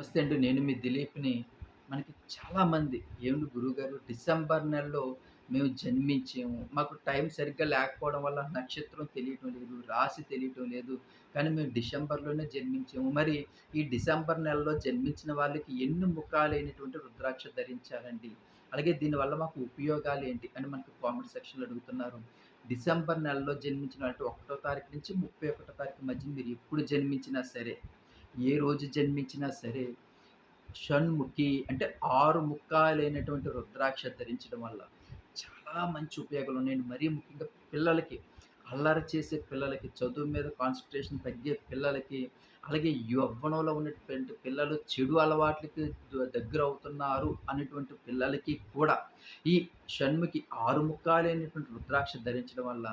నమస్తే అండి. నేను మీ దిలీప్‌ని. మనకి చాలామంది ఏమిటి గురువుగారు డిసెంబర్ నెలలో మేము జన్మించాము. మాకు టైం సరిగ్గా లేకపోవడం వల్ల నక్షత్రం తెలియటం లేదు. రాశి తెలియటం లేదు. కానీ మేము డిసెంబర్‌లోనే జన్మించాము. మరి ఈ డిసెంబర్ నెలలో జన్మించిన వాళ్ళకి ఎన్ని ముఖాలైనటువంటి రుద్రాక్ష ధరించాలండి? అలాగే దీనివల్ల మాకు ఉపయోగాలు ఏంటి అని మనకు కామెంట్ సెక్షన్‌లో అడుగుతున్నారు. డిసెంబర్ నెలలో జన్మించిన అంటే ఒకటో తారీఖు నుంచి 31 తారీఖు మధ్య మీరు ఎప్పుడు జన్మించినా సరే, ఏ రోజు జన్మించినా సరే షణ్ముఖి అంటే ఆరు ముక్కాలైనటువంటి రుద్రాక్ష ధరించడం వల్ల చాలా మంచి ఉపయోగాలు ఉన్నాయి. మరీ ముఖ్యంగా పిల్లలకి, అల్లరి చేసే పిల్లలకి, చదువు మీద కాన్సన్ట్రేషన్ తగ్గే పిల్లలకి, అలాగే యవ్వనంలో ఉన్నటువంటి పిల్లలు చెడు అలవాట్లకి దగ్గర దగ్గరవుతున్నారు అనేటువంటి పిల్లలకి కూడా ఈ షణ్ముఖి ఆరు ముక్కాలైనటువంటి రుద్రాక్ష ధరించడం వల్ల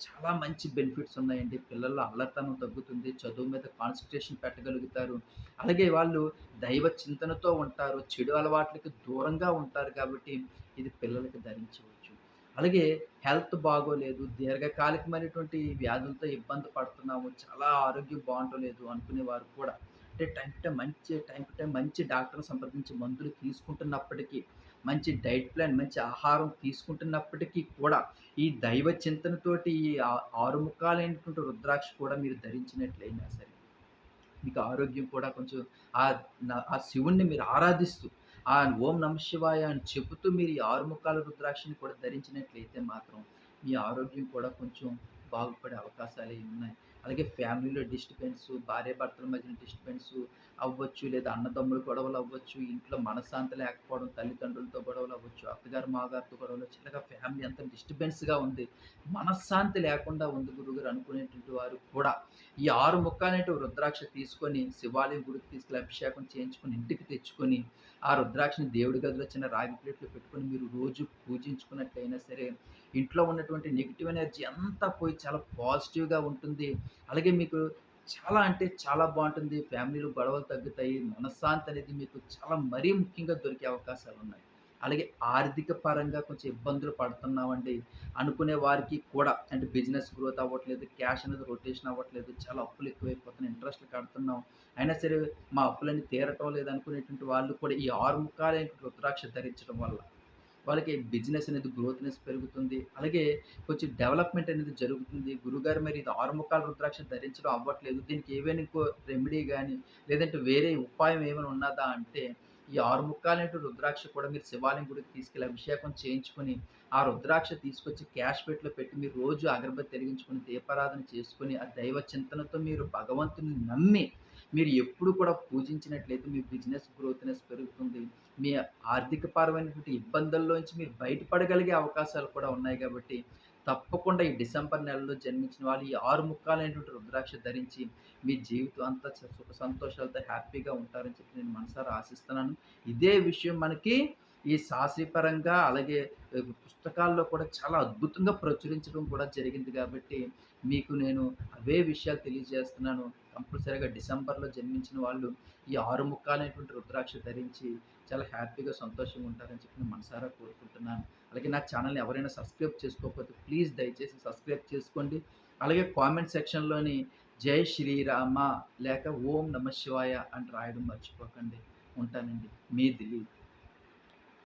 చాలా మంచి బెనిఫిట్స్ ఉన్నాయండి. పిల్లల అల్లతనం తగ్గుతుంది. చదువు మీద కాన్సన్ట్రేషన్ పెట్టగలుగుతారు. అలాగే వాళ్ళు దైవ చింతనతో ఉంటారు. చెడు అలవాట్లకి దూరంగా ఉంటారు కాబట్టి ఇది పిల్లలకి ధరించవచ్చు. అలాగే హెల్త్ బాగోలేదు, దీర్ఘకాలికమైనటువంటి వ్యాధులతో ఇబ్బంది పడుతున్నాము, చాలా ఆరోగ్యం బావుంటలేదు అనుకునేవారు కూడా అంటే టైం టు టైం మంచి టైం టు టైం మంచి డాక్టర్‌ని సంప్రదించి మందులు తీసుకుంటున్నప్పటికీ, మంచి డైట్ ప్లాన్, మంచి ఆహారం తీసుకుంటున్నప్పటికీ కూడా ఈ దైవ చింతనతోటి ఈ ఆరు 6 రుద్రాక్ష కూడా మీరు ధరించినట్లయినా సరే, మీకు ఆరోగ్యం కూడా కొంచెం ఆ ఆ శివుణ్ణి మీరు ఆరాధిస్తూ, ఆ ఓం నమ శివాయ అని చెబుతూ మీరు ఈ ఆరు ముఖాల రుద్రాక్షని కూడా ధరించినట్లయితే మాత్రం మీ ఆరోగ్యం కూడా కొంచెం బాగుపడే అవకాశాలే ఉన్నాయి. అలాగే ఫ్యామిలీలో డిస్టర్బెన్స్, భార్యాభర్తల మధ్యన డిస్టర్బెన్స్ అవ్వచ్చు, లేదా అన్నదమ్ముల గొడవలు అవ్వచ్చు, ఇంట్లో మనశ్శాంతి లేకపోవడం, తల్లిదండ్రులతో గొడవలు అవ్వచ్చు, అత్తగారు, మామగారితో గొడవలు చిన్నగా ఫ్యామిలీ అంతా డిస్టర్బెన్స్‌గా ఉంది. మనశ్శాంతి లేకుండా ఉంది గురుగారు అనుకునేటువంటి వారు కూడా ఈ ఆరు ముక్కలనేటి రుద్రాక్ష తీసుకొని శివాలయం గుడికి తీసుకెళ్ళి అభిషేకం చేయించుకొని ఇంటికి తెచ్చుకొని, ఆ రుద్రాక్షని దేవుడి గదిలో చిన్న రాగి ప్లేట్లు పెట్టుకొని మీరు రోజు పూజించుకున్నట్లయినా సరే, ఇంట్లో ఉన్నటువంటి నెగిటివ్ ఎనర్జీ అంతా పోయి చాలా పాజిటివ్‌గా ఉంటుంది. అలాగే మీకు చాలా అంటే చాలా బాగుంటుంది. ఫ్యామిలీలో గొడవలు తగ్గుతాయి. మనశ్శాంతి అనేది మీకు చాలా మరీ ముఖ్యంగా దొరికే అవకాశాలు ఉన్నాయి. అలాగే ఆర్థిక పరంగా కొంచెం ఇబ్బందులు పడుతున్నామండి. అనుకునే వారికి కూడా అంటే బిజినెస్ గ్రోత్ అవ్వట్లేదు, క్యాష్ అనేది రొటేషన్ అవ్వట్లేదు, చాలా అప్పులు ఎక్కువైపోతున్నాయి, ఇంట్రెస్ట్‌లు కడుతున్నాం. అయినా సరే మా అప్పులన్నీ తీరటం లేదు అనుకునేటువంటి వాళ్ళు కూడా ఈ ఆరు ముఖాలైన రుద్రాక్ష ధరించడం వల్ల వాళ్ళకి బిజినెస్ అనేది గ్రోత్‌నెస్ పెరుగుతుంది. అలాగే కొంచెం డెవలప్‌మెంట్ అనేది జరుగుతుంది. గురువుగారు మరి ఇది 6 రుద్రాక్ష ధరించడం అవ్వట్లేదు. దీనికి ఏవైనా ఇంకో రెమెడీ కానీ లేదంటే వేరే ఉపాయం ఏమైనా ఉన్నదా అంటే, ఈ 6 రుద్రాక్ష కూడా మీరు శివాలయం గుడికి తీసుకెళ్ళి అభిషేకం చేయించుకొని, ఆ రుద్రాక్ష తీసుకొచ్చి క్యాష్ పెట్‌లో పెట్టి మీరు రోజు అగరబత్తి వెలిగించుకొని, దీపారాధన చేసుకొని, ఆ దైవ చింతనతో మీరు భగవంతుని నమ్మి, మీరు ఎప్పుడు కూడా పూజించినట్లయితే మీ బిజినెస్ గ్రోత్‌నెస్ పెరుగుతుంది. మీ ఆర్థిక పరమైనటువంటి ఇబ్బందుల్లోంచి మీరు బయటపడగలిగే అవకాశాలు కూడా ఉన్నాయి కాబట్టి, తప్పకుండా ఈ డిసెంబర్ నెలలో జన్మించిన వాళ్ళు ఈ ఆరు ముక్కాలైనటువంటి రుద్రాక్ష ధరించి, మీ జీవితం అంతా సుఖ సంతోషాలతో హ్యాపీగా ఉంటారని చెప్పి నేను మనసారా ఆశిస్తున్నాను. ఇదే విషయం మనకి ఈ శాస్త్రీయపరంగా అలాగే పుస్తకాల్లో కూడా చాలా అద్భుతంగా ప్రచురించడం కూడా జరిగింది కాబట్టి, మీకు నేను అవే విషయాలు తెలియజేస్తున్నాను. కంపల్సరీగా డిసెంబర్‌లో జన్మించిన వాళ్ళు ఈ 6 ముక్కాలైనటువంటి రుద్రాక్ష ధరించి చాలా హ్యాపీగా, సంతోషంగా ఉంటారని చెప్పి నేను మనసారా కోరుకుంటున్నాను. అలాగే నా ఛానల్ని ఎవరైనా సబ్స్క్రైబ్ చేసుకోకపోతే ప్లీజ్ దయచేసి సబ్స్క్రైబ్ చేసుకోండి. అలాగే కామెంట్ సెక్షన్‌లోని జై శ్రీరామ లేక ఓం నమ శివాయ అని రాయడం మర్చిపోకండి. ఉంటానండి. మీ దిలీప్.